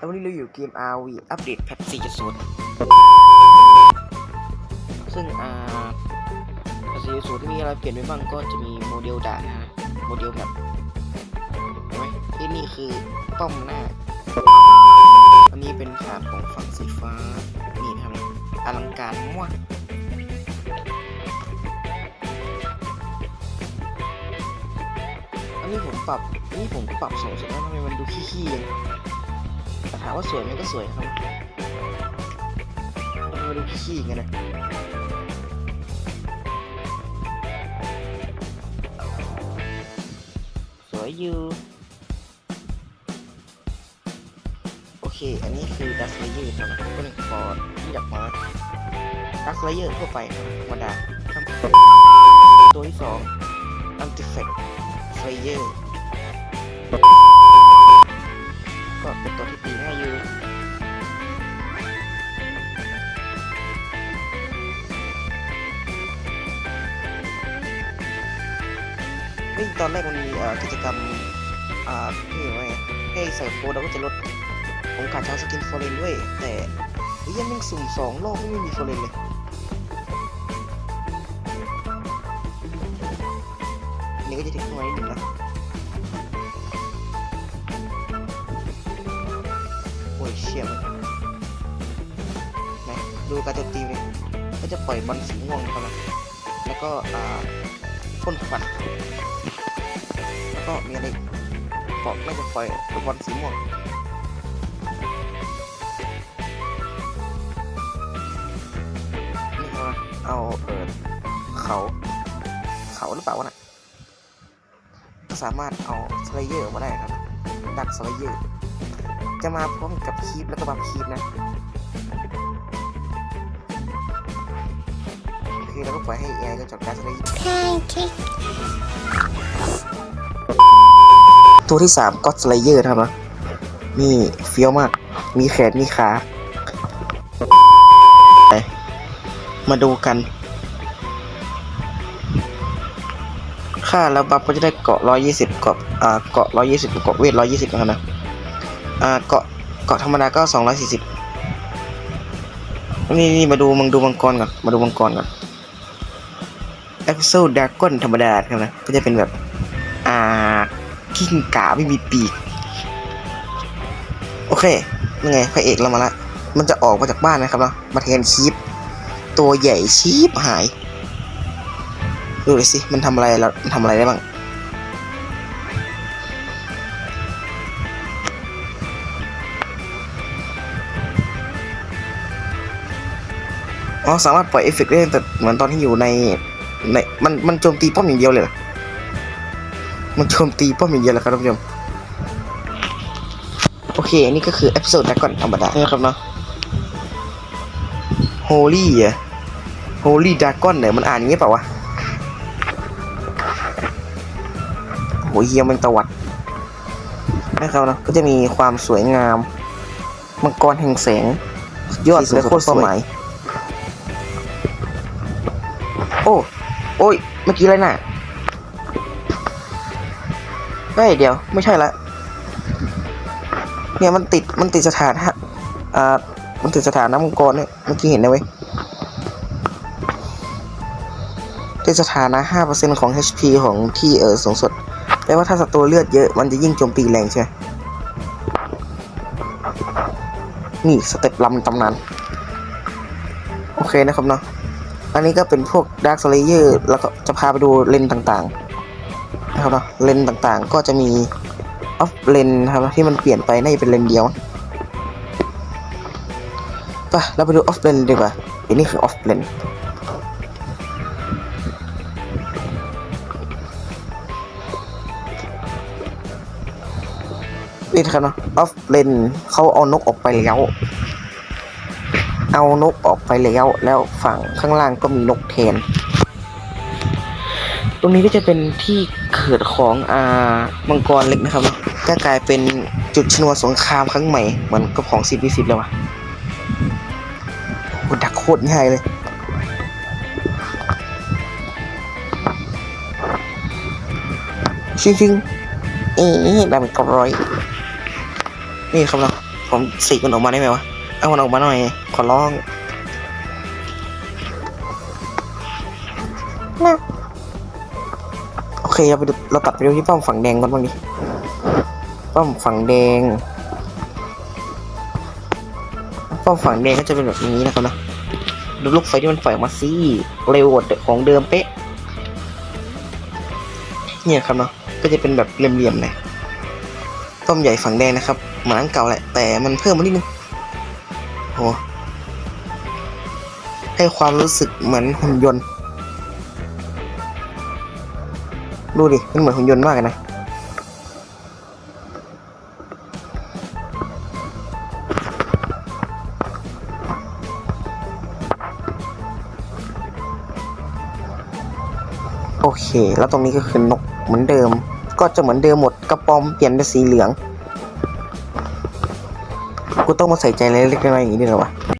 แล้ววันนี้เราอยู่เกม RV อัปเดตแพท4.0 ซึ่งอ่าแพท4.0มีอะไรเปลี่ยนไปบ้างก็จะมีโมเดลด่านนะฮะ โมเดลแบบเห็นไหมที่นี่คือป้อมหน้า อันนี้เป็นฉากของฝั่งสีฟ้า นี่นะครับอลังการมากอันนี้ผมปรับ อันนี้ผมปรับสูงสุดแล้วทำไมมันดูขี้ๆยังามว่าสวยไหมก็สวยครับมมันดูขี้กันนะสวยอยู่โอเค อันนี้คือดัสเลเยอร์ครับก็หนึ่งพอที่ดักมาดัสเลเยอร์ทั่วไปครับธรรมดาตัวที่สองอันติเฟกเลเยอร์ก็เป็นตัวที่ตีง่าย ฮ้ยตอนแรกมันมีกิจกรรมอ่าที่ว่าไงให้ใส่โค้ดแล้วก็จะลดผมขาดชาวสกินฟอร์เรนด้วย แต่เฮ้ยยังแม่งสุ่มสองรอบไม่มีฟอร์เรนเลยนี่ก็จะถึงหน่วยหนึ่งนะโอ้ยเชี่ยมันไหนดูการโจมตีเลยก็จะปล่อยบอลสีม่วงเข้ามาแล้วก็อ่าพ่นควัน ก็มีอะไรอีกบอกน่จะปล่อยลูกบอลสีม่วงนี่เอามาเอาเออเขาเขาหรือเปล่าวะน่ะก็สามารถเอาสไลเยอร์ออกมาได้ครับดักสไลเยอร์จะมาพร้อมกับคีบแล้วก็บัฟคีบนะโอเคแล้วก็ปล่อยให้แอร์ก็จัดการสไลเยอร์ ตัวที่สามก็สไลเยอร์ครับนะนี่เฟี้ยวมาก มีแขนมีขา มาดูกัน ค่าแล้วบัฟก็จะได้เกาะ120เกาะอ่าเกาะ120กับเกาะเวท120นะครับนะอ่าเกาะเกาะธรรมดาก็240นี่นี่มาดูมังดูมังกรก่อนมาดูมังกรก่อนเอ็กโซดากอนธรรมดาครับนะก็จะเป็นแบบอ่า กิ้งก่าไม่มีปีก โอเคยังไงพระเอกเรามาละ มันจะออกมาจากบ้านนะครับเนาะมาแทนคีปตัวใหญ่ชีบหาย ดูเลยสิ มันทำอะไรแล้วมันทำอะไรได้บ้างอ๋อสามารถปล่อยเอฟเฟกต์ได้แต่เหมือนตอนที่อยู่ในในมันมันโจมตีป้อมอย่างเดียวเลยเหรอ มันโจมตีป้อมอย่างเดียวแหละครับท่านผู้ชมโอเค อันนี้ก็คือเอพิโซดแรกก่อนธรรมดาใช่ไหมครับเนาะ Holy อะ Holy Dragon เนี่ยมันอ่านอย่างงี้เปล่าวะโหเฮียมันตวัดนะครับเนาะก็จะมีความสวยงาม มังกรแห่งแสงสุดยอดเลยโคตรสมัยโอ้ โอ้ย เมื่อกี้อะไรน่ะ เฮ้ยเดี๋ยวไม่ใช่ละเนี่ยมันติดมันติดสถานฮะอ่ามันติดสถานน้ำมังกรเนี่ยเมื่อกี้เห็นนะเว้ยติดสถานะ 5%ของ HP ของที่เออสูงสุดแปลว่าถ้าศัตรูเลือดเยอะมันจะยิ่งโจมตีแรงใช่ไหมนี่สเต็ปลำตำนานโอเคนะครับเนาะอันนี้ก็เป็นพวก Dark Slayer แล้วก็จะพาไปดูเลนต่างๆ นะครับเนาะเลนต่างๆ ก็จะมีออฟเลนนะครับที่มันเปลี่ยนไปน่าจะเป็นเลนเดียวไปเราไปดูออฟเลนดีกว่าอันนี้คือออฟเลนนี่ครับเนาะออฟเลนเขาเอานกออกไปแล้ว เอานกออกไปแล้ว แล้วฝั่งข้างล่างก็มีนกแทน ตรงนี้ก็จะเป็นที่เกิดของอ่ามังกรเล็กนะครับ ก็กลายเป็นจุดชนวนสงครามครั้งใหม่เหมือนกับของซีพีสิบเลยว่ะโหดักโคตรง่ายเลยชิงชิงเอ๊ะดาเมจเก้าร้อยนี่ครับเนาะผมสีมันออกมาได้ไหมวะ เอามันออกมาหน่อย ขอร้องนะ เคเราไปดูเรากลับไปดูที่ป้อมฝั่งแดงก่อนบ้างดิป้อมฝั่งแดง ป้อมฝั่งแดงก็จะเป็นแบบนี้นะครับนะดูลูกไฟที่มันปล่อยออกมาสิเร็วกว่าของเดิมเป๊ะ เนี่ยครับเนาะก็จะเป็นแบบเหลี่ยมๆหน่อยป้อมใหญ่ฝั่งแดงนะครับเหมือนอันเก่าแหละแต่มันเพิ่มมานิดนึงโอ้ให้ความรู้สึกเหมือนหุ่นยนต์ ดูดิ มันเหมือนหุ่นยนต์มากเลยนะ โอเค แล้วตรงนี้ก็คือนกเหมือนเดิม ก็จะเหมือนเดิมหมด กระปอมเปลี่ยนเป็นสีเหลือง กูต้องมาใส่ใจอะไรเล็กๆน้อยๆอย่างนี้ด้วยหรอวะ